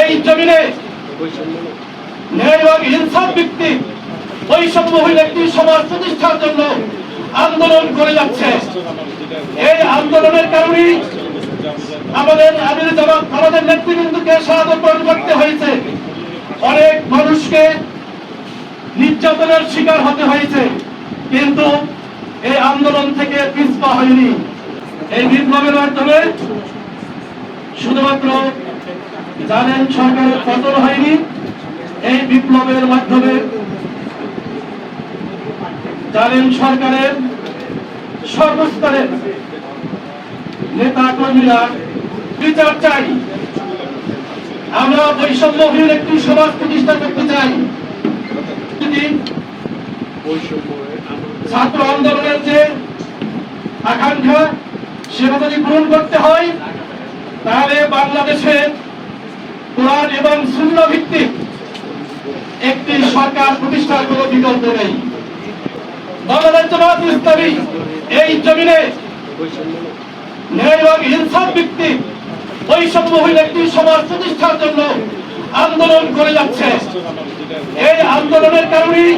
এই জমিনে ন্যায় এবং একটি সমাজ প্রতিষ্ঠার জন্য আন্দোলন করে যাচ্ছে। এই আন্দোলনের কারণেই আমাদের আমির জামাত আমাদের নেতৃবৃন্দকে বরণ করতে হয়েছে। অনেক মানুষকে নির্যাতনের শিকার হতে হয়েছে। কিন্তু এই আন্দোলন থেকে পিছপা হয়নি। এই বিপ্লবের মাধ্যমে শুধুমাত্র জানেন সরকারের পতন হয়নি, এই বিপ্লবের মাধ্যমে জানেন সরকারের সর্বস্তরের নেতা কর্মীরা বিচার চাই। আমরা বৈষম্যহীন একটি সমাজ প্রতিষ্ঠা করতে চাই। ছাত্র আন্দোলনের যে আকাঙ্ক্ষা, সেটা যদি পূরণ করতে হয় তাহলে বাংলাদেশে কোরআন এবং শূন্য ভিত্তিক একটি সরকার প্রতিষ্ঠার কোনো বিকল্প নেই। বাংলাদেশ ইসলামী এই জমিনে ন্যায় এবং ইনসাফ ভিত্তিক বৈষম্যহীন একটি সমাজ প্রতিষ্ঠার জন্য আন্দোলন করে যাচ্ছে। এই আন্দোলনের কারণেই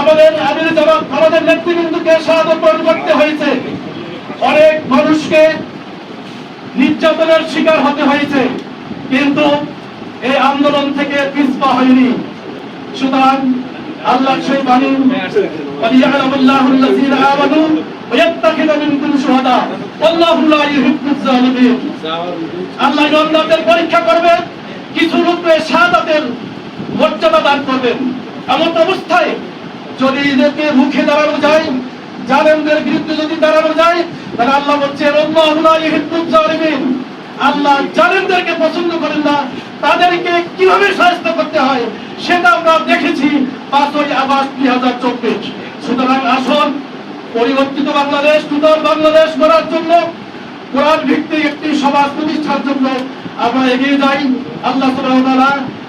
আমাদের আমির জামাত, আমাদের নেতৃবৃন্দকে সাহায্য করতে হয়েছে। অনেক মানুষকে নির্যাতনের শিকার হতে হয়েছে। কিন্তু এই আন্দোলন থেকে পিছপা হয়নি। সুতরাং আল্লাহ সেই বাণী পরীক্ষা করবে কিছু রূপে সাদাতের মর্যাদা দান করবেন। এমন অবস্থায় যদি এদেরকে মুখে দাঁড়ানো যায় জালেমদের বিরুদ্ধে যদি দাঁড়ানো যায়, তাহলে আল্লাহ বলছেন আল্লাহু জালেমদেরকে পছন্দ করেন না। তাদেরকে কীভাবে সাহায্য করতে হয়, সেটা আমরা দেখেছি পাঁচই আগস্ট দুই হাজার চব্বিশ। সুতরাং আসুন, পরিবর্তিত বাংলাদেশ নূতন বাংলাদেশ গড়ার জন্য কোরআন ভিত্তিক একটি সমাজ প্রতিষ্ঠার জন্য আমরা এগিয়ে যাই। আল্লাহ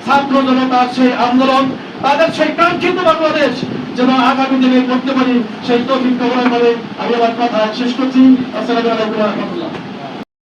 ছাত্র জনতার সেই আন্দোলন, তাদের সেই কাঙ্ক্ষিত বাংলাদেশ যেন আগামী দিনে করতে পারি, সেই তো করে আমি আমার কথা শেষ করছি। আসসালামু আলাইকুম রাহমাতুল্লাহ।